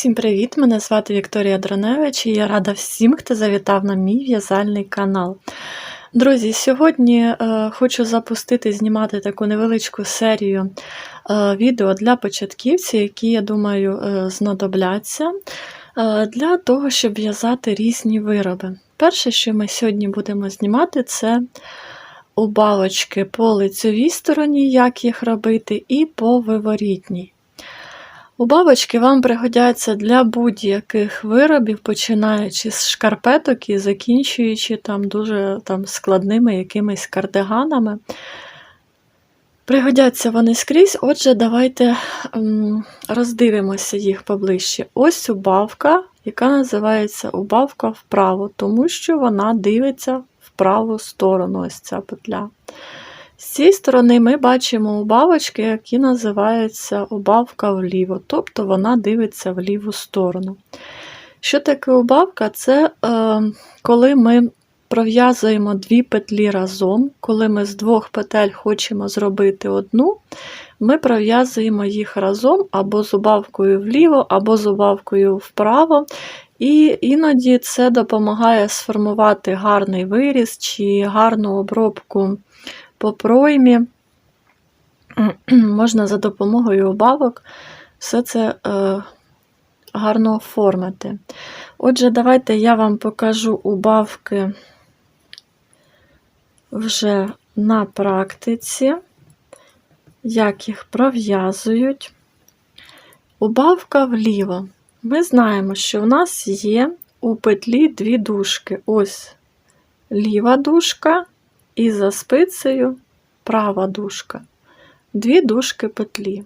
Всім привіт! Мене звати Вікторія Дроневич і я рада всім, хто завітав на мій в'язальний канал. Друзі, сьогодні е, хочу запустити знімати таку невеличку серію е, відео для початківців, які, я думаю, е, знадобляться е, для того, щоб в'язати різні вироби. Перше, що ми сьогодні будемо знімати, це убавочки по лицевій стороні, як їх робити, і по виворітній. Убавочки вам пригодяться для будь-яких виробів, починаючи з шкарпеток і закінчуючи там дуже там, складними якимись кардиганами. Пригодяться вони скрізь, отже, давайте м, роздивимося їх поближче. Ось убавка, яка називається убавка вправо, тому що вона дивиться в праву сторону, ось ця петля. З цієї сторони ми бачимо убавочки, які називаються убавка вліво, тобто вона дивиться в ліву сторону. Що таке убавка? Це е, коли ми пров'язуємо дві петлі разом, коли ми з двох петель хочемо зробити одну, ми пров'язуємо їх разом або з убавкою вліво, або з убавкою вправо. І іноді це допомагає сформувати гарний виріз чи гарну обробку по проймі. Можна за допомогою убавок все це е, гарно оформити. Отже, давайте я вам покажу убавки вже на практиці, як їх пров'язують. Убавка вліво. Ми знаємо, що в нас є у петлі дві дужки. Ось ліва дужка і за спицею права дужка. Дві дужки петлі.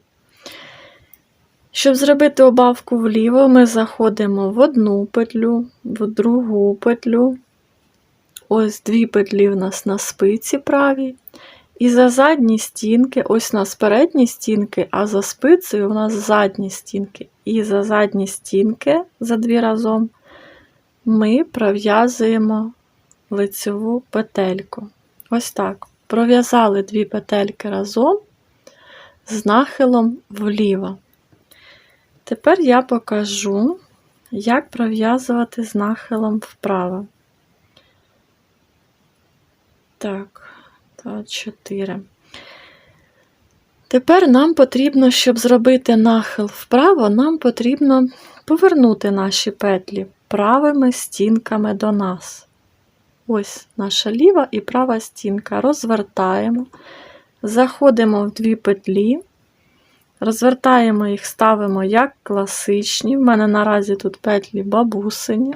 Щоб зробити обавку вліво, ми заходимо в одну петлю, в другу петлю. Ось дві петлі в нас на спиці правій. І за задні стінки, ось у нас передні стінки, а за спицею у нас задні стінки. І за задні стінки, за дві разом, ми пров'язуємо лицеву петельку. Ось так. Пров'язали дві петельки разом з нахилом вліво. Тепер я покажу, як пров'язувати з нахилом вправо. Так, та 4. Тепер нам потрібно, щоб зробити нахил вправо, нам потрібно повернути наші петлі правими стінками до нас. Ось наша ліва і права стінка. Розвертаємо, заходимо в дві петлі, розвертаємо їх, ставимо як класичні. В мене наразі тут петлі бабусині.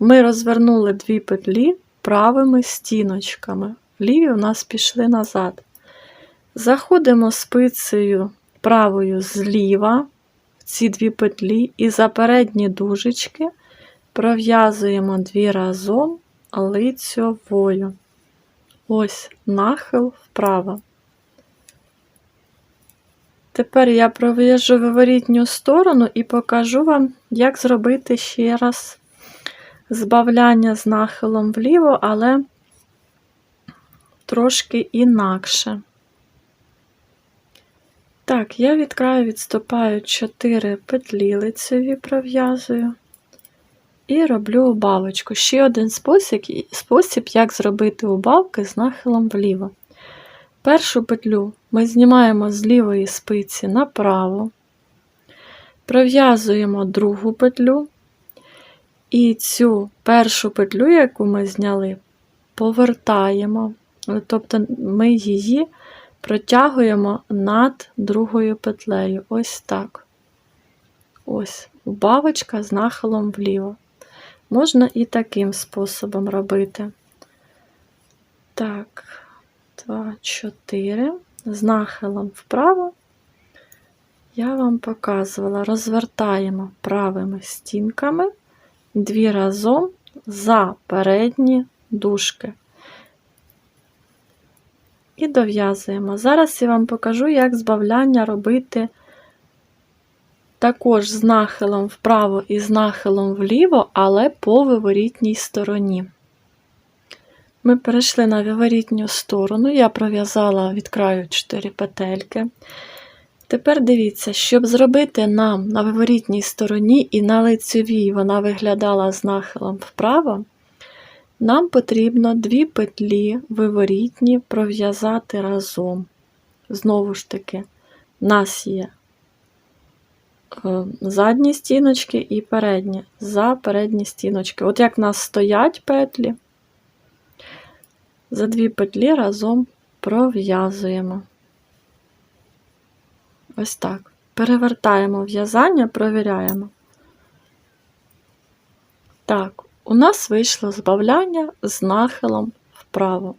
Ми розвернули дві петлі правими стіночками. Ліві у нас пішли назад. Заходимо спицею правою зліва в ці дві петлі, і за передні дужечки пров'язуємо дві разом лицьовою. Ось нахил вправо. Тепер я пров'яжу виворітню сторону і покажу вам, як зробити ще раз збавляння з нахилом вліво, але трошки інакше. Так, я від краю відступаю 4 петлі лицеві пров'язую. І роблю убавочку. Ще один спосіб, спосіб, як зробити убавки з нахилом вліво. Першу петлю ми знімаємо з лівої спиці направо, пров'язуємо другу петлю, і цю першу петлю, яку ми зняли, повертаємо, тобто ми її протягуємо над другою петлею. Ось так. Ось, убавочка з нахилом вліво. Можна і таким способом робити. Так, 2, 4. З нахилом вправо я вам показувала, розвертаємо правими стінками дві разом за передні дужки. І дов'язуємо. Зараз я вам покажу, як збавляння робити також з нахилом вправо і з нахилом вліво, але по виворітній стороні. Ми перейшли на виворітню сторону, я пров'язала від краю 4 петельки. Тепер дивіться, щоб зробити нам на виворітній стороні і на лицевій вона виглядала з нахилом вправо, нам потрібно дві петлі виворітні пров'язати разом. Знову ж таки, в нас є задні стіночки і передні. За передні стіночки. От як в нас стоять петлі, за дві петлі разом пров'язуємо. Ось так. Перевертаємо в'язання, провіряємо. Так, у нас вийшло збавляння з нахилом вправо.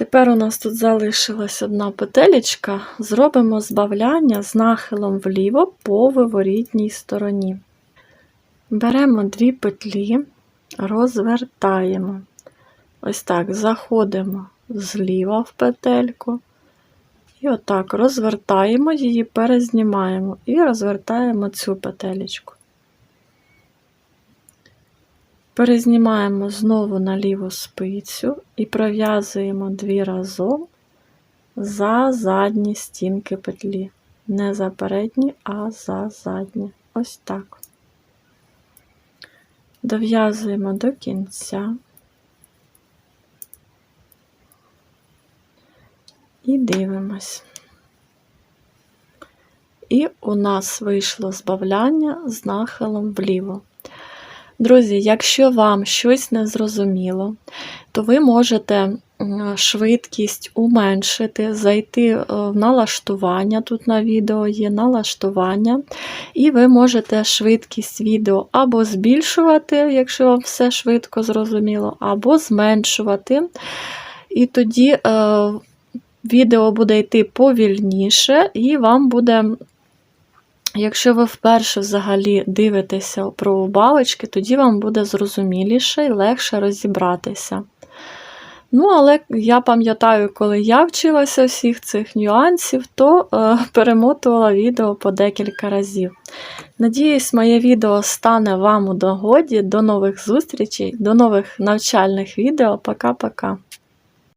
Тепер у нас тут залишилась одна петелечка. Зробимо збавляння з нахилом вліво по виворітній стороні. Беремо дві петлі, розвертаємо. Ось так, заходимо зліва в петельку. І отак розвертаємо її, перезнімаємо і розвертаємо цю петелечку. Перезнімаємо знову на ліву спицю і пров'язуємо дві разом за задні стінки петлі. Не за передні, а за задні. Ось так. Дов'язуємо до кінця. І дивимось. І у нас вийшло збавляння з нахилом вліво. Друзі, якщо вам щось не зрозуміло, то ви можете швидкість уменшити, зайти е, в налаштування. Тут на відео є налаштування, і ви можете швидкість відео або збільшувати, якщо вам все швидко зрозуміло, або зменшувати. І тоді е, відео буде йти повільніше, і вам буде. Якщо ви вперше взагалі дивитеся про балочки, тоді вам буде зрозуміліше і легше розібратися. Ну, але я пам'ятаю, коли я вчилася всіх цих нюансів, то е, перемотувала відео по декілька разів. Надіюсь, моє відео стане вам у догоді. До нових зустрічей, до нових навчальних відео. Пока-пока.